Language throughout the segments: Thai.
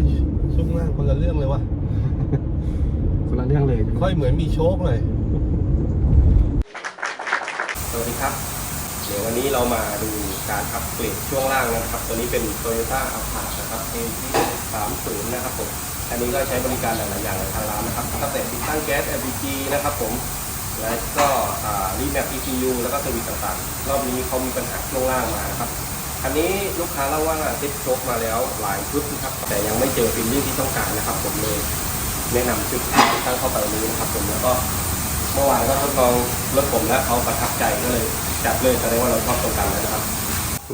ยช่วงล่างคนละเรื่องเลยว่ะ คนละเรื่องเลยใช่ไหมค่อยเหมือนมีโชคหน่อยสวัสดีครับ เดี๋ยววันนี้เรามาดูการอัปเกรดช่วงล่างนะครับ ตัวนี้เป็น Toyota a p a c นะครับ AT 30นะครับผม อันนี้ก็ใช้บริการหลาย ๆ อย่างในทางร้านนะครับตั้งแต่ติดตั้งแก๊ส LPG นะครับผมและก็รีแมป ECU แล้วก็เซอร์วิสต่าง ๆ รอบนี้เขามีปัญหาช่วงล่างมานะครับ อันนี้ลูกค้าเล่าว่าเซ็ตโชคมาแล้วหลายชุดนะครับ แต่ยังไม่เจอฟิลลิ่งที่ต้องการนะครับ ผมเลยแนะนำชุดที่ตั้งเข้าไปวันนี้นะครับผมแล้วก็เมื่อวานก็ทดลองรถผมแล้วเขาประทับใจก็เลยจัดเลยแสดงว่าเราชอบตรงกันแล้วนะครับ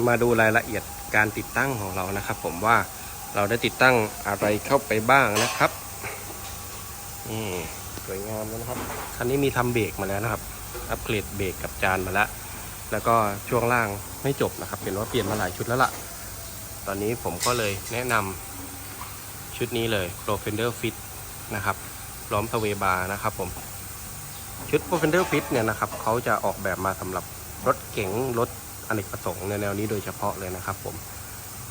มาดูรายละเอียดการติดตั้งของเรานะครับ ผมว่าเราได้ติดตั้งอะไรเข้าไปบ้างนะครับนี่สวยงามแล้วนะครับคันนี้มีทำเบรกมาแล้วนะครับ อัปเกรดเบรกกับจานมาแล้ว แล้วก็ช่วงล่างไม่จบนะครับเห็นว่าเปลี่ยนมาหลายชุดแล้วล่ะ ตอนนี้ผมก็เลยแนะนำชุดนี้เลย Pro Fender Fit นะครับพร้อมสเวบาร์นะครับผมชุด p r o f e n d e r Fit เนี่ยนะครับเขาจะออกแบบมาสำหรับรถเก๋งรถอเนกประสงค์ในแนวนี้โดยเฉพาะเลยนะครับผม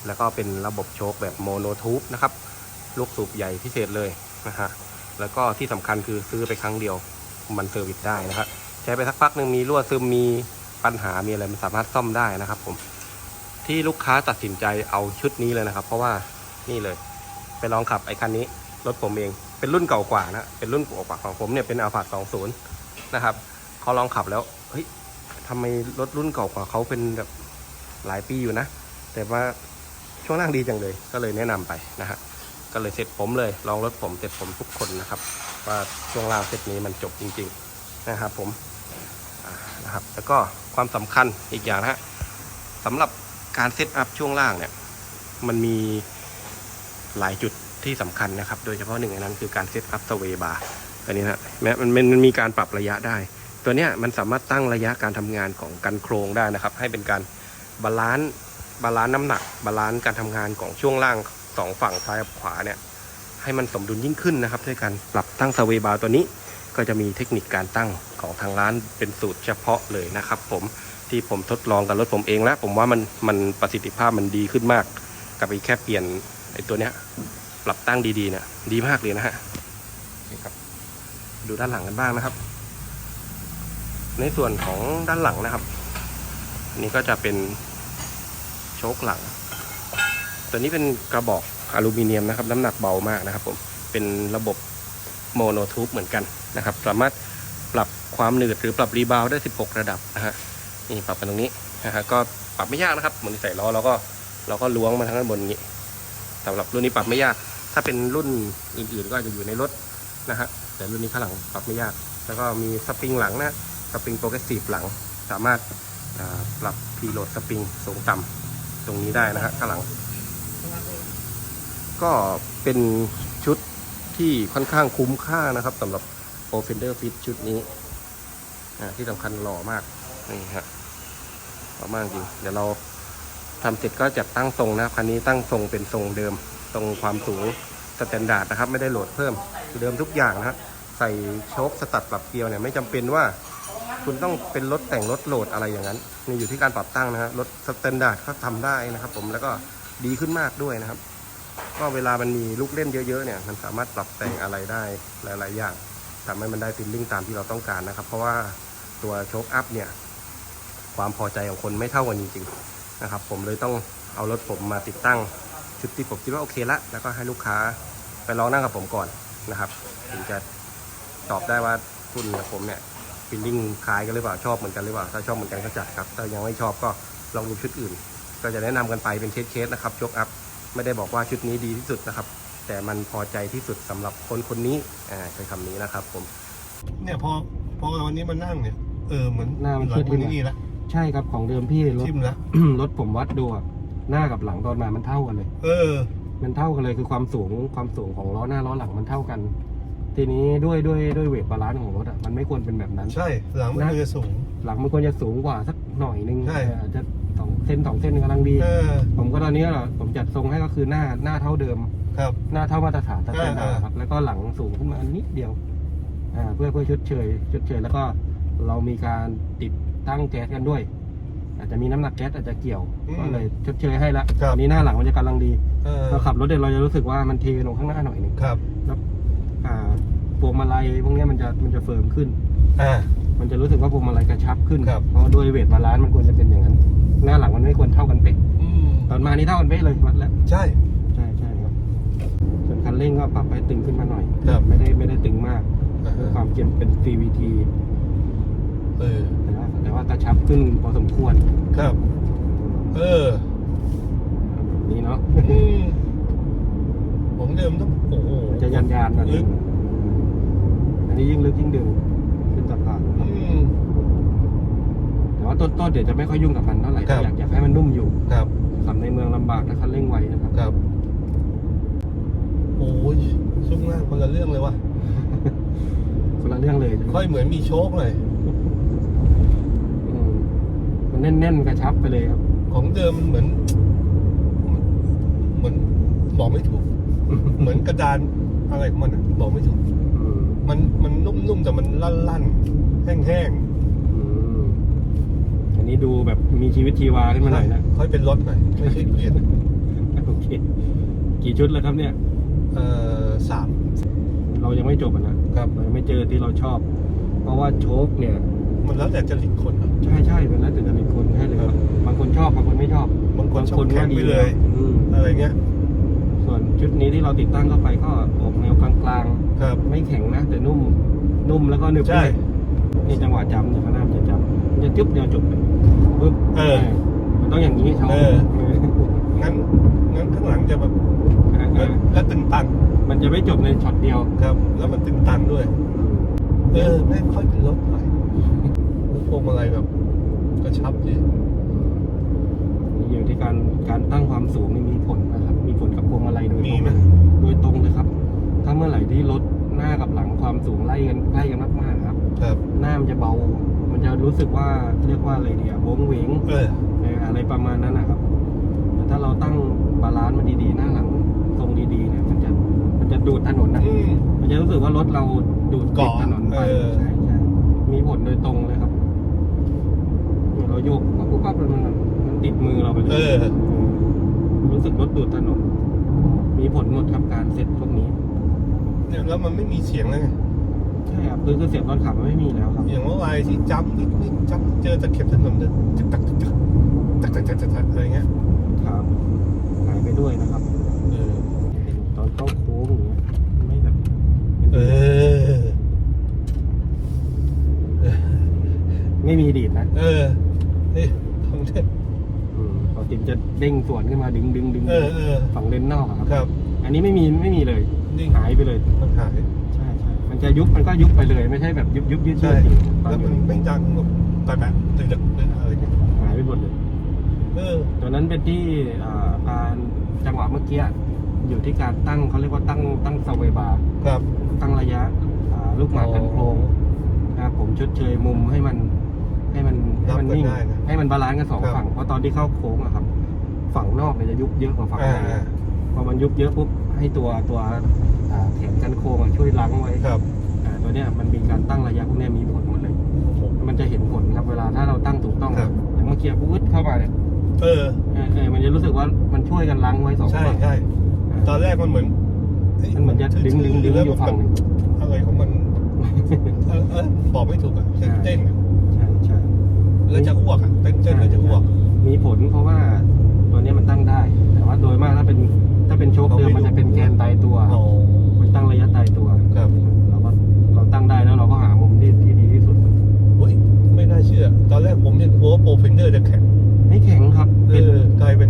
แล้วก็เป็นระบบโชคแบบโมโนทูบนะครับลูกสูบใหญ่พิเศษเลยนะฮะแล้วก็ที่สำคัญคือซื้อไปครั้งเดียวมันเซอร์วิสได้นะครับใช้ไปสักพักหนึ่งมีรั่วซึมมี ปัญหามีอะไรมันสามารถซ่อมได้นะครับ ผม ที่ลูกค้าตัดสินใจเอาชุดนี้เลยนะครับ เพราะว่านี่เลย ไปลองขับไอ้คันนี้รถผมเอง เป็นรุ่นเก่ากว่านะเป็นรุ่นเก่ากว่าของผมเนี่ยเป็นอัลฟา20นย์นะครับเขาลองขับแล้วเฮ้ยทำไมรถรุ่นเก่ากว่าเขาเป็นแบบหลายปีอยู่นะ แต่ว่าช่วงล่างดีจังเลย ก็เลยแนะนำไปนะฮะก็เลยเสร็จผมเลย ลองรถผมเสร็จผมทุกคนนะครับ ว่าช่วงล่างเซตนี้มันจบจริง ๆ นะครับผม นะครับ แล้วก็ความสำคัญอีกอย่างนะฮะสำหรับการเซตอัพช่วงล่างเนี่ย มันมีหลายจุดที่สำคัญนะครับ โดยเฉพาะหนึ่งในนั้นคือการเซตอัพสเวบาร์ตัวนี้นะแม้มันมันมีการปรับระยะได้ ตัวเนี้ยมันสามารถตั้งระยะการทำงานของกันโครงได้นะครับ ให้เป็นการบาลานซ์บาลานซ์น้ำหนัก บาลานซ์การทำงานของช่วงล่างสองฝั่งซ้ายกับขวาเนี่ยให้มันสมดุลยิ่งขึ้นนะครับ ด้วยการปรับตั้งสเวบาร์ตัวนี้ ก็จะมีเทคนิคการตั้งของทางร้านเป็นสูตรเฉพาะเลยนะครับ ผมที่ผมทดลองกับรถผมเองแล้ว ผมว่ามันมันประสิทธิภาพมันดีขึ้นมาก กับอีแค่เปลี่ยนไอ้ตัวเนี้ยปรับตั้งดีๆเนี่ยดีมากเลยนะฮะนี่ครับ ดูด้านหลังกันบ้างนะครับ ในส่วนของด้านหลังนะครับอันนี้ก็จะเป็นโชคหลัง ตัวนี้เป็นกระบอกอลูมิเนียมนะครับ น้ำหนักเบามากนะครับ ผมเป็นระบบ โมโนทูบเหมือนกันนะครับ สามารถปรับความหนืดหรือปรับรีบาวด์ได้ 16 ระดับนะฮะนี่ปรับกันตรงนี้นะฮะก็ปรับไม่ยากนะครับเหมือนใส่ล้อเราก็เราก็ล้วงมาทางด้านบนอย่างนี้สำหรับรุ่นนี้ปรับไม่ยาก ถ้าเป็นรุ่นอื่นๆก็อาจจะอยู่ในรถนะฮะแต่รุ่นนี้ข้างหลังปรับไม่ยาก แล้วก็มีสปริงหลังนะสปริงโปรเกรสซีฟหลัง สามารถปรับพีโหลดสปริงสูงต่ำตรงนี้ได้นะฮะข้างหลัง ก็เป็นชุด ที่ค่อนข้างคุ้มค่านะครับสำหรับ o f e n d e r Fit ชุดนี้ที่สำคัญหล่อมากนี่ฮะหล่อมากจริง เดี๋ยวเราทำเสร็จก็จัดตั้งทรงนะคันนี้ตั้งทรงเป็นทรงเดิม ตรงความสูงสแตนดาร์ดนะครับ ไม่ได้โหลดเพิ่มเดิมทุกอย่างนะฮะใส่โชคสตัดปรับเกลียวเนี่ยไม่จำเป็นว่าคุณต้องเป็นรถแต่งรถโหลดอะไรอย่างนั้นนี่อยู่ที่การปรับตั้งนะฮะรถสแตนดาร์ดเขาทำได้นะครับ ผมแล้วก็ดีขึ้นมากด้วยนะครับ ก็เวลามันมีลูกเล่นเยอะๆเนี่ยมันสามารถปรับแต่งอะไรได้หลายๆอย่างทำให้มันได้ฟิลลิ่งตามที่เราต้องการนะครับ เพราะว่าตัวโชคอัพเนี่ย ความพอใจของคนไม่เท่ากันจริงๆนะครับ ผมเลยต้องเอารถผมมาติดตั้งชุดที่ผมคิดว่าโอเคละ แล้วก็ให้ลูกค้าไปลองนั่งกับผมก่อนนะครับถึงจะตอบได้ว่าคุณกับผมเนี่ยฟิลลิ่งคล้ายกันหรือเปล่าชอบเหมือนกันหรือเปล่าถ้าชอบเหมือนกันก็จัดครับถ้ายังไม่ชอบก็ลองดูชุดอื่น ก็จะแนะนำกันไปเป็นเคสๆนะครับโชคอัพ ไม่ได้บอกว่าชุดนี้ดีที่สุดนะครับ แต่มันพอใจที่สุดสำหรับคนคนนี้อ่าใช้คำนี้นะครับผม เนี่ยพอพอวันนี้มานั่งเนี่ยเออเหมือนหน้ามันหลัขึ้งนมันนี่ละใช่ครับของเดิมพี่รถทิ่มละรถผมวัดดูอะหน้ากับหลังตอนมามันเท่ากันเลย เออ มันเท่ากันเลยคือความสูงความสูงของล้อหน้าล้อหลังมันเท่ากัน ทีนี้ด้วยด้วยด้วยเวทบาลานซ์ของรถอะมันไม่ควรเป็นแบบนั้น ใช่หลังมันนะควรจะสูง หลังมันควรจะสูงกว่าสักหน่อยนึงใช่เอออาจจะสอง เซนสองเซนกำลังดี เออผมก็ตอนนี้เหรอผมจัดทรงให้ก็คือหน้าหน้าเท่าเดิม ครับ หน้าเท่ามาตรฐานสแตนดาร์ดอ่าครับ แล้วก็หลังสูงขึ้นมานิดเดียวอ่าเพื่อเพื่อชดเชยชดเชยแล้วก็เรามีการติดตั้งแก๊สกันด้วย อาจจะมีน้ำหนักแก๊สอาจจะเกี่ยวก็เลยชดเชยให้ละครับอันนี้หน้าหลังมันจะกำลังดีเออเราขับรถเนี่ยเราจะรู้สึกว่ามันเทลงข้างหน้าหน่อยหนึงครับอ่าพวงมาลัยพวกเนี้ยมันจะมันจะเฟิร์มขึ้น อ่า มันจะรู้สึกว่าพวงมาลัยกระชับขึ้น ครับ เพราะด้วยเวทบาลานซ์มันควรจะเป็นอย่างนั้น หน้าหลังมันไม่ควรเท่ากันเป๊ะอืมตอนมานี่เท่ากันเป๊ะเลยวัดแล้ว ใช่ ใช่ใช่ครับ ส่วนคันเร่งก็ปรับไปตึงขึ้นมาหน่อยครับ ไม่ได้ไม่ได้ตึงมากอ่าด้วยฮะความเก็บเป็น CVT เออ แต่ว่าแต่ว่ากระชับขึ้นพอสมควรครับ เออ แบบนี้เนาะอืมผมเดิมต้องโอ้โห มันจะยันยานๆหน่อยลึก อันนี้ยิ่งลึกยิ่งดึงขึ้นสะพาน อืม แต่ ว่าต้นต้นเดี๋ยวจะไม่ค่อยยุ่งกับมันเท่าไหร่ครับ อยากอยากให้มันนุ่มอยู่ครับขับในเมืองลำบากถ้าคันเร่งไวนะครับ ครับโอ้ยช่วงล่างคนละเรื่องเลยว่ะคนละเรื่องเลยใช่ไหมค่อยเหมือนมีโชคหน่อยอืมมันแน่นๆกระชับไปเลยครับ ของเดิมมันเหมือน เหมือนบอกไม่ถูก เหมือนกระดานอะไรของมันอะบอกไม่ถูก อืมมันมันนุ่มๆแต่มันลั่นๆแห้งอืม อันนี้ดูแบบมีชีวิตชีวาขึ้นๆมาหน่อยนะค่อยเป็นรถหน่อยไม่ใช่เปลี่ยนโอเคกี่ชุดแล้วครับเนี่ย เอ่อสามเรายังไม่จบอะนะครับเรายังไม่เจอที่เราชอบ เพราะว่าโชคเนี่ย มันแล้วแต่จริตคนอะใช่ใช่เป็นแล้วแต่จริตคนให้เลยครับบางคนชอบบางคนไม่ชอบบางคนชอบแข็งไปเลยอืมอะไรเงี้ยส่วนชุดนี้ที่เราติดตั้งเข้าไปก็ออกแนวกลางครับๆไม่แข็งนะแต่นุ่ม นุ่มแล้วก็หนึบใช่ด้วยนี่จังหวะจำเนี่ยข้างหน้ามันจะจำมัน จะจุ๊บเดียวจบเลยปึ๊บเออ มันต้องอย่างนี้ชอบเออ งั้นงั้นข้างหลังจะแบบเออเอแล้วอแล้วตึงตังมันจะไม่จบในช็อตเดียวครับ แล้วมันตึงตังด้วย เออไม่ค่อยเป็นรถหน่อยพวงมาลัยแบบกระชับดีนี่อยู่ที่การการตั้งความสูงนี่มีผลนะครับ มีผลกับพวงมาลัยโดยตมีรงไหมโดยตรงเลยครับ ถ้าเมื่อไหร่ที่รถหน้ากับหลังความสูงไล่กันใกล้กันมากๆครับครับหน้ามันจะเบามัน จะรู้สึกว่าเรียกว่าอะไรเดียวงเหวงเออเอออะไรประมาณนั้นนะครับแต่ถ้าเราตั้งบาลานซ์มันดีๆ หน้าหลังทรงดีๆเนี่ยมันจะมันจะดูดถนนนะอืม มันจะรู้สึกว่ารถเราดูดติดเกาะถนนไปเออ ใช่ใช่มีผลโดยตรงเลยครับเนี่ยเราโยกปั๊บปุ๊บปั๊บมันมันติดมือเราไปเลยเออเออรู้สึกรถดูดถนนมีผลหมดครับการเซ็ตพวกนี้ เนี่ยแล้วมันไม่มีเสียงเลยไง ใช่ครับคือเสียงตอนขับมันไม่มีแล้วครับ อย่างเมื่อวานที่จับนิดนิดจับเจอตะเข็บถนนเดินจักตักจักตักตักตักตักตักอะไรเงี้ยครับหายไปด้วยนะครับ เออตอนเข้าโค้งอย่างเงี้ยไม่แบบเออ ไม่มีดีดนะเออ นี่ของเทพอืมปกติจะเด้งสวนขึ้นมาดึงดึงดึงเออเออฝั่งเลนนอกอะครับ ครับ อันนี้ไม่มีไม่มีเลย นี่หายไปเลยมันหาย จะยุบมันก็ยุบไปเลย ไม่ใช่แบบยุบยุบยืดยืใช่ดจริงตอนแล้วนี้มันไม่ดังแบบแบบแบบตึกตึกตึกอะไรเงี้ยหายไปหมดเลย เออตัวนั้นเป็นที่อ่าการจังหวะเมื่อกี้อยู่ที่การตั้งเขาเรียกว่าตั้งตั้งสเวบาร์ครับตั้งระยะอ่าลูกหมากกันโค้งนะครับผมชดเชยมุมให้มันให้มันให้มันนิ่งรับกันได้นะ ให้มันบาลานซ์กันสองครับ ฝั่งเพราะตอนที่เข้าโค้งอะครับ ฝั่งนอกเนี่ยจะยุบเยอะกว่าฝั่งอ่าในอ่า พอมันยุบเยอะปุ๊บให้ตัวตัว อ่าแขนกันโค้งอะช่วยล้างไว้ครับ อ่าตัวเนี้ยมันมีการตั้งระยะพวกเนี้ยมีผลหมดเลย มันจะเห็นผลครับเวลาถ้าเราตั้งถูกต้องครับ อย่างเมื่อกี้ปุ๊บเข้ามาเนี่ยเออ เออเออมันจะรู้สึกว่ามันช่วยกันล้างไว้สองใช่ฝั่งใช่อ่าตอนแรกมันเหมือนฮ้ยมันเหมือนจะดึงดึงดึงแล้วอยู่มันฝั่งหนึ่งอะไรของมัน เออเออบอกไม่ถูกอะเต้นเต้นอะใช่ใช่ แล้วจะอ้วกอะเต้นเต้นแล้วจะอ้วกมีผลเพราะว่าตัวเนี้ยมันตั้งได้ แต่ว่าโดยมากถ้าเป็นถ้าเป็นโชคเดิมเราไม่รู้มันจะเป็นแกนตายตัว อ๋อมัน ตั้งระยะตายตัว ครับเราก็เราตั้งได้แล้วเราก็หามุมที่ที่ดีที่สุด เฮ้ยไม่น่าเชื่อ ตอนแรกผมยังกลัวว่าโปรเฟนเดอร์จะแข็งไม่แข็งครับเอเป็นอกลายเป็น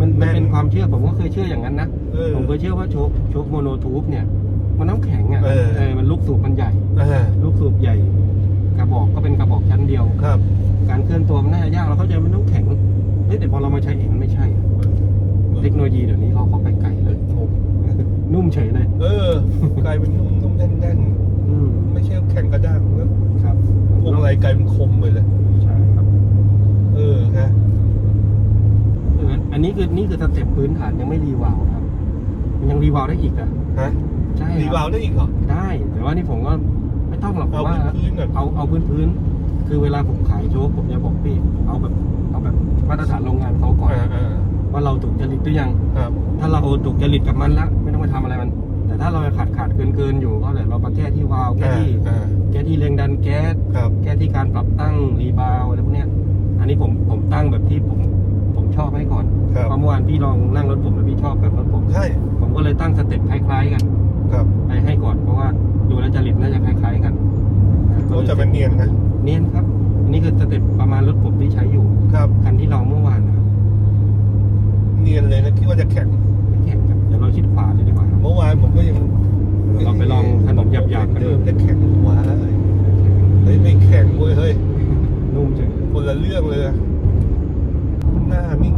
มันมันเป็นแน่นความเชื่อผมก็เคยเชื่ออย่างนั้นนะ เออ ผมเคยเชื่อว่าโชคโชคโมโนทูบเนี่ย มันน้ำแข็งอะเออเออ มันลูกสูบมันใหญ่ อ่าลูกสูบใหญ่ กระบอกก็เป็นกระบอกชั้นเดียว ครับ การเคลื่อนตัวมันน่าจะยากเราเข้าใจมันต้องแข็งเฮ้ยแต่พอเรามาใช้เองไม่ใช่อะเทคโนโลยีเดี๋ยวนี้เขาเขาไปไกลเลย นุ่มเฉยเลย เออกลายเป็นนุ่มนุ่มแน่นแน่นอืมไม่ใช่แข็งกระด้างแล้วครับพวงอะไรกลายเป็นคมไปเลย ใช่ครับเออฮะคืออันนี้คือนี่คือสเต็ปพื้นฐานยังไม่รีวาล์วนะครับ มันยังรีวาล์วได้อีกอะฮะใช่รีครับวาล์วได้อีกเหรอ ได้แต่ว่านี่ผมก็ไม่ต้องหรอกผเอามว่าพื้นๆก่อน เอาเอาพื้นพื้นๆคือเวลาผมขายโจ๊กผมจะบอกพี่เอาแบบเอาแบบมาตรฐานโรงงานเขาก่อน อ่าอ่าว่าเราถูกจริตหรือยังครับ ถ้าเราถูกจริตกับมันแล้วไม่ ต้องไปทำอะไรมัน แต่ถ้าเราขาดขาดเกินเกินๆอยู่ก็เลยเรามาแก้ที่วาล์วแก้อ่าที่อ่าแก้ที่แรงดันแก๊สครับ แก้ที่การปรับตั้งรีบาวอะไรพวกเนี้ย อันนี้ผมผมตั้งแบบที่ผมผมชอบให้ก่อนครับเพราะเมื่อวานพี่ลองนั่งรถผมแล้วพี่ชอบแบบรถผม ใช่ผมก็เลยตั้งสเต็ปคล้ายๆกันครับไปให้ก่อนเพราะว่าดูแลวจริตน่าจะคล้าย ๆ กันรถจะเป็นเนียนนะเนียนครับอันนี้คือสเต็ปประมาณรถผมที่ใช้อยู่ครับ คันที่ลองเมื่อวานนะครับเนียนเลยนะคิดว่าจะแข็งไม่แข็งครับ เดี๋ยวเราชิดขวาเลยดีกว่าครับเมื่อวานผมก็ยังเราไปลองถนนหยาบๆกันดูเดิมจะแข็งหัวเฮ้ยไม่แข็งเว้ยเฮ้ยนุ่มจังคนละเรื่องเลยอะหน้านี่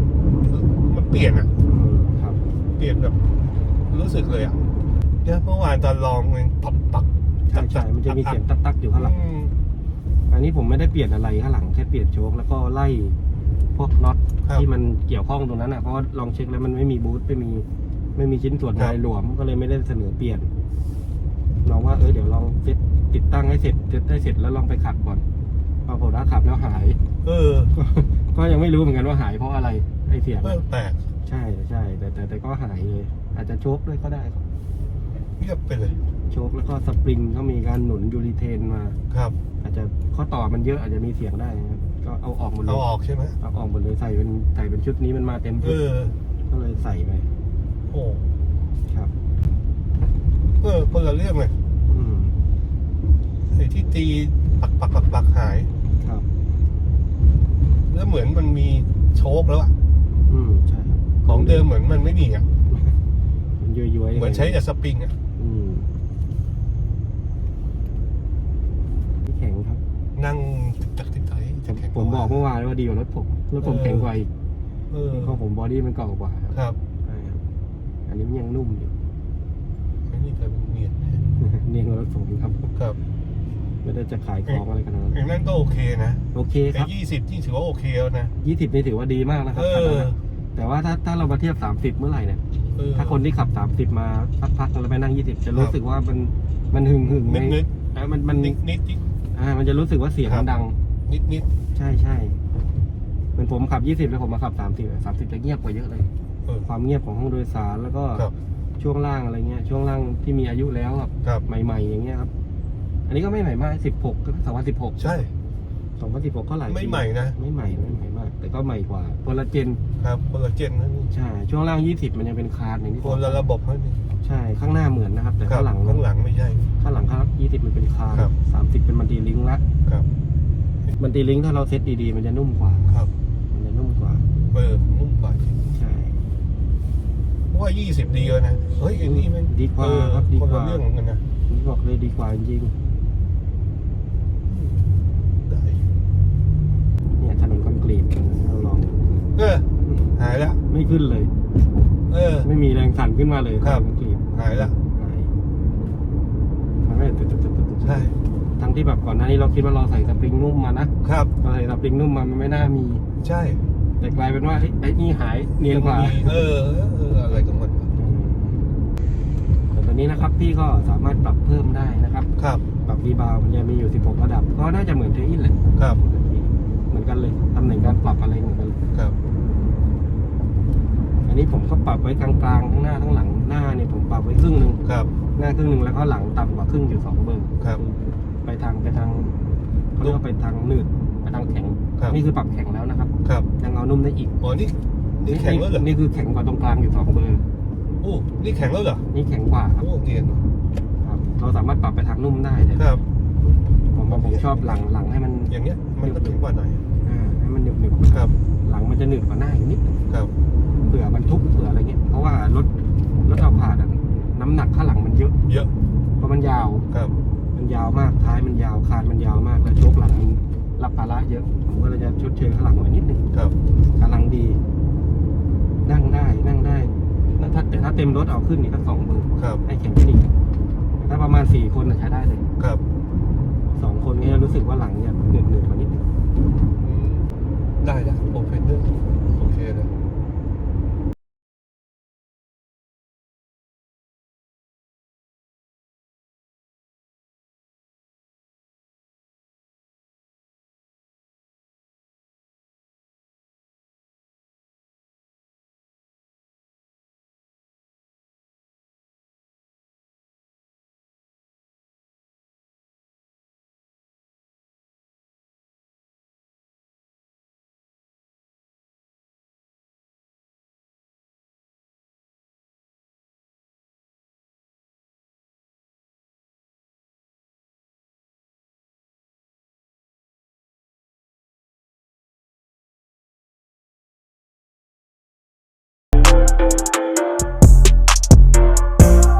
มันเปลี่ยนอะครับเปลี่ยนแบบรู้สึกเลยอะเนี่ยเมื่อวานตอนลองมันปักปักใช่ใช่มันจะมีเสียงตักๆอยู่ข้างหลังอืมอันนี้ผมไม่ได้เปลี่ยนอะไรข้างหลังแค่เปลี่ยนโชคแล้วก็ไล่พวกน็อตครับที่มันเกี่ยวข้องตรงนั้นอะเพราะว่าลองเช็คแล้วมันไม่มีบูทไม่มี ไม่มีชิ้นส่วนครัอะบไรหลวมก็เลยไม่ได้เสนอเปลี่ยนลองว่าเออเดี๋ยวลองเซตติดตั้งให้เสร็จเซตได้เสร็จแล้วลองไปขับก่อนปรากฏว่าขับแล้วหาย เออ ก็ยังไม่รู้เหมือนกันว่าหายเพราะอะไรไอเสียงเออะอแปลกใช่ใช่แต่แต่แต่ก็หายเลยอาจจะโชคด้วยก็ได้ครับเงียบไปเลยโชคแล้วก็สปริงก็มีการหนุนยูริเทนมาครับ อาจจะข้อต่อมันเยอะอาจจะมีเสียงได้นะครับก็เอาออกหมดเลเอายออกใช่ไหมเอาออกหมดเลยใส่เป็นใส่เป็นชุดนี้มันมาเต็มเอชุดอก็เลยใส่ไป โอ้ครับ เออคนละเรื่องเลยอืมไอ้ที่ตีปักปักปักปักหาย ครับ แล้วเหมือนมันมีโชคแล้วอะอืมใช่ครับของเดิมเหมือนมันไม่มีอะมันย้อยๆเหมือนใช้แต่สปริงอะอืมไม่แข็งครับนั่งตักติดใจจะแข็งผมบอกเมื่อวานว่าดีกว่ารถผมรถผมแข็งกว่าอีกเออเพราะผมบอดี้มันเก่ากว่าครับ ครับใช่ครับ อันนี้มันยังนุ่มอยู่ไอ้นี่กลายเป็นเนียนเนียนกว่ารถผมครับ ครับไม่ได้จะขายของอะไรกันนะไอ้นั่นก็โอเคนะ โอเคคไอ้รับยี่สิบที่ถือว่าโอเคแล้วนะ ยี่สิบนี่ถือว่าดีมากนะครัเอบคันอ นั้นนะแต่ว่าถ้าถ้าเรามาเทียบสามสิบเมื่อไหร่เนี่ย เออ ถ้าคนที่ขับ30มาพักๆแล้วไปนั่ง20จะรู้สึกว่ามันมันหึงหึงๆนิดนิดเอ้ยมันมันนิดนิดนิด อ่ามันจะรู้สึกว่าเสียงครัมับ นดัง นิดนิดใช่ใช่เหมือนผมขับ20แล้วผมมาขับ30อะ30จะเงียบกว่าเยอะเลย เออ ความเงียบของห้องโดยสารแล้วก็ครับช่วงล่างอะไรเงี้ยช่วงล่างที่มีอายุแล้วแบบครับ ใหม่ ๆ อย่างเงี้ยครับ อันนี้ก็ไม่ใหม่มาก16ก็2016ใช่2016ก็หลายปีไม่ใหม่นะ ไม่ใหม่ไม่ใหม่มาก แต่ก็ใหม่กว่าคนละเจนครับคนละเจนนั่นนี่ใช่ช่วงล่าง20มันยังเป็นคาร์ดอย่างที่คบอนกละระบบนั่นนี่ใช่ข้างหน้าเหมือนนะครับ แต่ครับข้างหลังข้างหลังไม่ใช่ ข้างหลังครับ20มันเป็นคาร์ครับ สามสิบเป็นมันตีลิงก์ละครับ มันตีลิงก์ถ้าเราเซตดีๆมันจะนุ่มกว่า ครับ มันจะนุ่มกว่า เออนุ่มกว่าจริง ใช่ เพราะ ว่ายี่สิบดีแล้วนะเฮ้ยไอ้นี่มันดีกว่าเออครับดีคนกละว่าเรื่องเหมือนกันนะนี่บอกเลยดีกว่าจริงได้ๆเนี่ยถนนคอนกรีตเราลอง เออหายละไม่ขึ้นเลย เออ ไม่มีแรงสั่นขึ้นมาเลยครับ ถนนคอนกรีตหายละหายมันไม่ตึ๊ดๆๆๆใช่ทั้งที่แบบก่อนหน้านี้เราคิดว่าเราใส่สปริงนุ่มมานะครับ เราใส่สปริงนุ่มมามันไม่น่ามี ใช่ แต่กลายเป็นว่าเฮ้ยไอ้นี่หายเนียนกว่า เออเออ อะไรกับมันวะแต่ตอนนี้นะครับพี่ก็สามารถปรับเพิ่มได้นะครับ ครับ ปรับรีบาวด์มันจะมีอยู่ 16 ระดับ ก็น่าจะเหมือนเทอินแหละครับ เหมือนกันเลยตำแหน่งการปรับอะไรเหมือนกันเลยครับ อันนี้ผมก็ปรับไว้กลางๆทั้งหน้าทั้งหลังหน้าเนี่ยผมปรับไว้ครึ่งหนึ่งครับ หน้าครึ่งหนึ่งแล้วก็หลังต่ำกว่าครึ่งอยู่สองเบอร์ครับ ไปทางไปทางเขาเรียกว่าไปทางหนืด ไปทางแข็ง ครับ นี่คือปรับแข็งแล้วนะครับ ครับยังเอานุ่มได้อีกอ๋อนี่นี่แข็งแล้วเหรอนี่คือแข็งกว่าตรงกลางอยู่สองเบอร์ โอ้นี่แข็งแล้วเหรอนี่แข็งกว่าครับโอ้เนียนว่ะครับ เราสามารถปรับไปทางนุ่มได้แต่ครับ ผมว่าผมชอบหลังหลังให้มันอย่างเงี้ยมันก็แข็งกว่าหน่อยอ่าให้มันหนึบหนึบครับหลังมันจะหนึบกว่าหน้าอีกนิดครับเผื่อบรรทุกเผื่ออะไรเงี้ยเพราะว่ารถรถเอาผ่านอะน้ำหนักข้างหลังมันเยอะเยอะเพราะมันยาว ครับมันยาวมากท้ายมันยาวคานมันยาวมากแล้วโชคหลังมัน รับภาระเยอะผมก็เลยจะชดเชยข้างหลังหน่อยนิดนึงครับกำลังดี นั่งได้นั่งได้ถ้าแต่ถ้าเต็มรถเอาขึ้นนี่ก็สองเบอร์ครับให้แข็งขึ้นอีกแต่ถ้าประมาณสี่คนน่ะใช้ได้เลยครับสองคนก็จะรู้สึกว่าหลังเนี่ยเหนื่อยเหนื่อยกว่านิดนึงอืมได้ได้โอเคเนอร์โอเคเลยครั บ